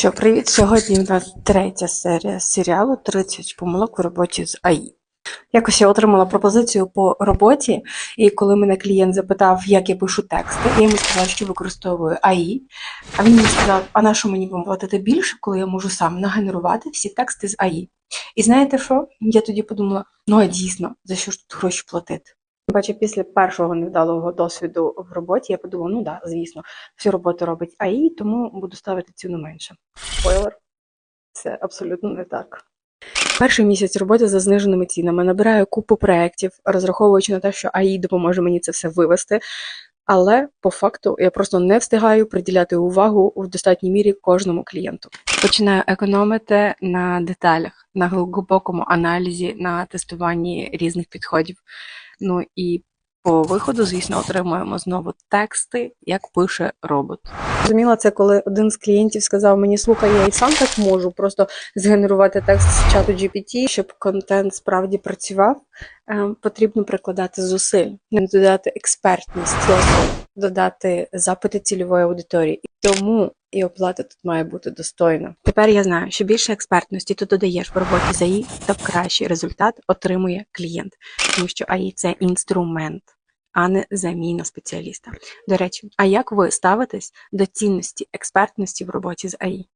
Що, привіт! Сьогодні у нас третя серія серіалу «30 помилок в роботі з АІ. Якось я отримала пропозицію по роботі, і коли мене клієнт запитав, як я пишу тексти, я йому сказала, що використовую АІ. А він мені сказав, а на що мені вам платити більше, коли я можу сам нагенерувати всі тексти з АІ. І знаєте що? Я тоді подумала: ну а дійсно, за що ж тут гроші платити? Бачу, після першого невдалого досвіду в роботі я подумала, ну да, звісно, всю роботу робить АІ, тому буду ставити ціну менше. Спойлер, це абсолютно не так. Перший місяць роботи за зниженими цінами набираю купу проєктів, розраховуючи на те, що АІ допоможе мені це все вивести. Але по факту я просто не встигаю приділяти увагу в достатній мірі кожному клієнту. Починаю економити на деталях, на глибокому аналізі, на тестуванні різних підходів. Ну і по виходу, звісно, отримуємо знову тексти, як пише робот. Зрозуміла це, коли один з клієнтів сказав мені: слухай, я і сам так можу просто згенерувати текст з чату GPT, щоб контент справді працював. Е, потрібно прикладати зусиль, додати експертність, додати запити цільової аудиторії. Тому і оплата тут має бути достойна. Тепер я знаю, що більше експертності ти додаєш в роботі з АІ, то кращий результат отримує клієнт, тому що АІ це інструмент. А не заміна спеціаліста. До речі, а як ви ставитесь до цінності експертності в роботі з АІ?